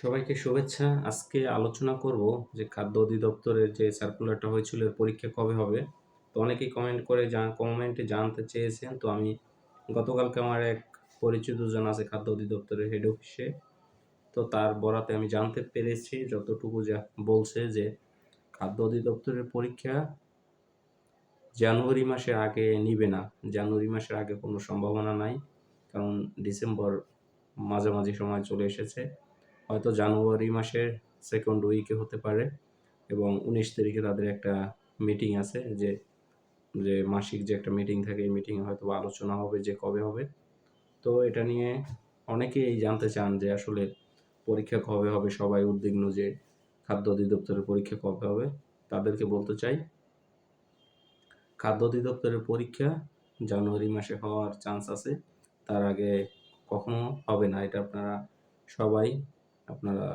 সবাইকে শুভেচ্ছা। আজকে আলোচনা করব যে খাদ্য অধিদপ্তরের যে সার্কুলারটা হয়েছিল, এর পরীক্ষা কবে হবে? তো অনেকেই কমেন্ট করে জা কমেন্টে জানতে চেয়েছেন। তো আমি গতকালকে আমার এক পরিচিত জন আছে খাদ্য অধিদপ্তরের হেড অফিসে তো তার বরাতে আমি জানতে পেরেছি যতটুকু যা বলছে যে খাদ্য অধিদপ্তরের পরীক্ষা জানুয়ারি মাসের আগে নিবে না। জানুয়ারি মাসের আগে কোনো সম্ভাবনা নাই, কারণ ডিসেম্বর মাঝামাঝি সময় চলে এসেছে। হয়তো জানুয়ারি মাসের সেকেন্ড উইকে হতে পারে এবং উনিশ তারিখে তাদের একটা মিটিং আছে যে যে মাসিক যে একটা মিটিং থাকে, এই মিটিংয়ে হয়তো আলোচনা হবে যে কবে হবে। তো এটা নিয়ে অনেকেই জানতে চান যে আসলে পরীক্ষা কবে হবে, সবাই উদ্বিগ্ন যে খাদ্য অধিদপ্তরের পরীক্ষা কবে হবে, তাদেরকে বলতে চাই। খাদ্য অধিদপ্তরের পরীক্ষা জানুয়ারি মাসে হওয়ার চান্স আছে, তার আগে কখনো হবে না, এটা আপনারা সবাই আপনারা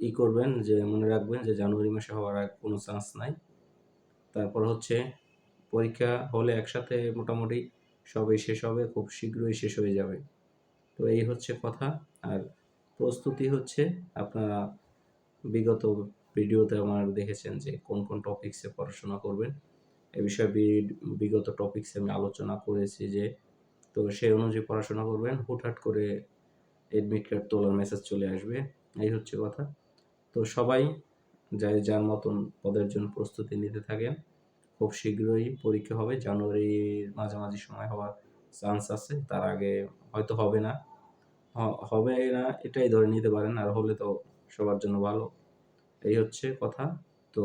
ই করবেন যে, মনে রাখবেন যে, জানুয়ারি মাসে হওয়ার আর কোনো চান্স নাই। তারপর হচ্ছে পরীক্ষা হলে একসাথে মোটামুটি সবই শেষ হবে, খুব শীঘ্রই শেষ হয়ে যাবে। তো এই হচ্ছে কথা। আর প্রস্তুতি হচ্ছে, আপনারা বিগত ভিডিওতে আমার দেখেছেন যে, কোন কোন টপিক্সে পড়াশোনা করবেন। এ বিষয়ে বিগত টপিক্সে আমি আলোচনা করেছি যে, তো সেই অনুযায়ী পড়াশোনা করবেন। হুটহাট করে এডমিট কার্ড তোলার মেসেজ চলে আসবে। এই হচ্ছে কথা। তো সবাই যাই যার মতন পদের জন্য প্রস্তুতি নিতে থাকেন, খুব শীঘ্রই পরীক্ষা হবে। জানুয়ারির মাঝামাঝি সময় হওয়ার চান্স আছে। তার আগে হয়তো হবে না। হবে না, এটাই ধরে নিতে পারেন। আর হলে তো সবার জন্য ভালো। এই হচ্ছে কথা। তো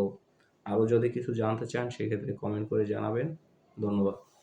আরও যদি কিছু জানতে চান, সেক্ষেত্রে কমেন্ট করে জানাবেন। ধন্যবাদ।